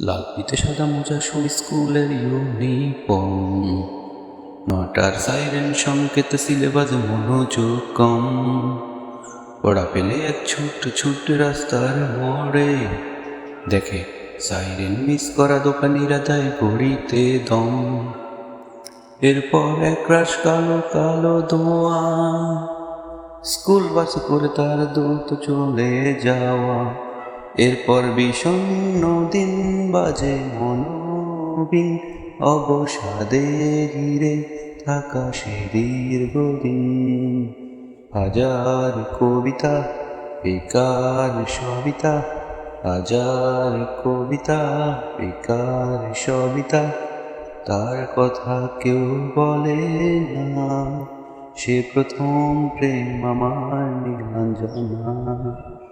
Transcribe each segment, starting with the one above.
লাল পিতে সাদা মোজা সব স্কুলের ইউনিফর্ম। নটার সাইরেন সংকেত সিলেবাস মনোযোগ কম। পড়া পেলে এক ছোট্ট ছোট্ট রাস্তার মোড়ে। দেখে সাইরেন মিস করা দোকানিরা দেয় ঘড়িতে দম। এরপর এক রাশ কালো কালো দোয়া স্কুল বাস করে তার দ্রুত চলে যাওয়া। এরপর বিষণ্ণ দিন বাজে মনোবিন, অবসাদে ঘিরে থাকা সে দীর্ঘদিন। হাজার কবিতা, বেকার সবিতা, হাজার কবিতা, বেকার সবিতা, তার কথা কেউ বলে না। সে প্রথম প্রেম আমার নীলাঞ্জনা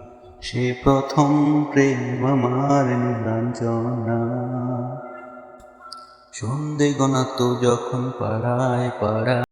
সে প্রথম প্রেম আমার নীলাঞ্জনা সন্ধে তো যখন পাড়ায় পাড়া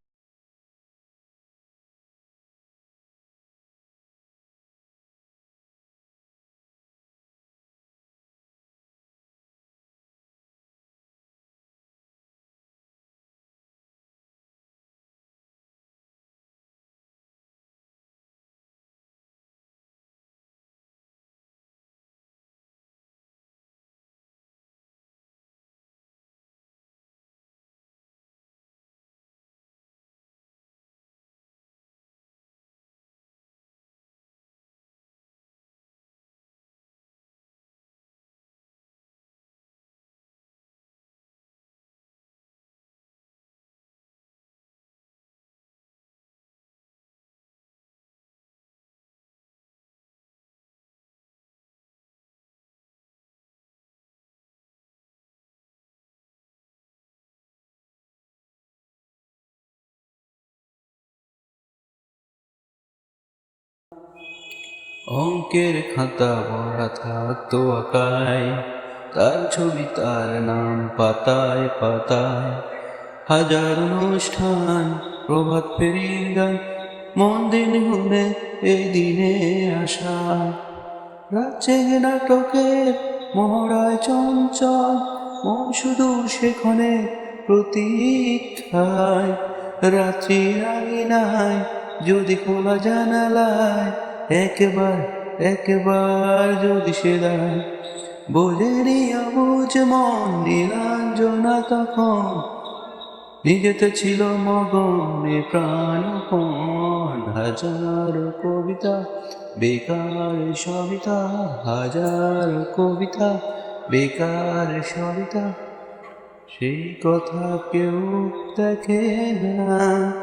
অঙ্কের খাতা ভরা থাকতো আঁকায়। তার ছবি তার নাম পাতায় পাতায়। হাজার অনুষ্ঠান, প্রভাত ফেরিয়ে গান মন দিন হলে এই দিনে আসা রাজ্যে নাটকের মহড়ায় চঞ্চল, মন শুধু সেখানে প্রতীক্ষায়। রাত্রির নাই যদি খোলা জানালায় একবার একবার যদি সে দাঁড়ায় বোঝেনি অবুঝ মন নীলাঞ্জনা তখন। নিজেতে ছিল মগনে প্রাণপণ, হাজার কবিতা, বেকার সবিতা, হাজার কবিতা, বেকার সবিতা। সেই কথা কেউ দেখে না।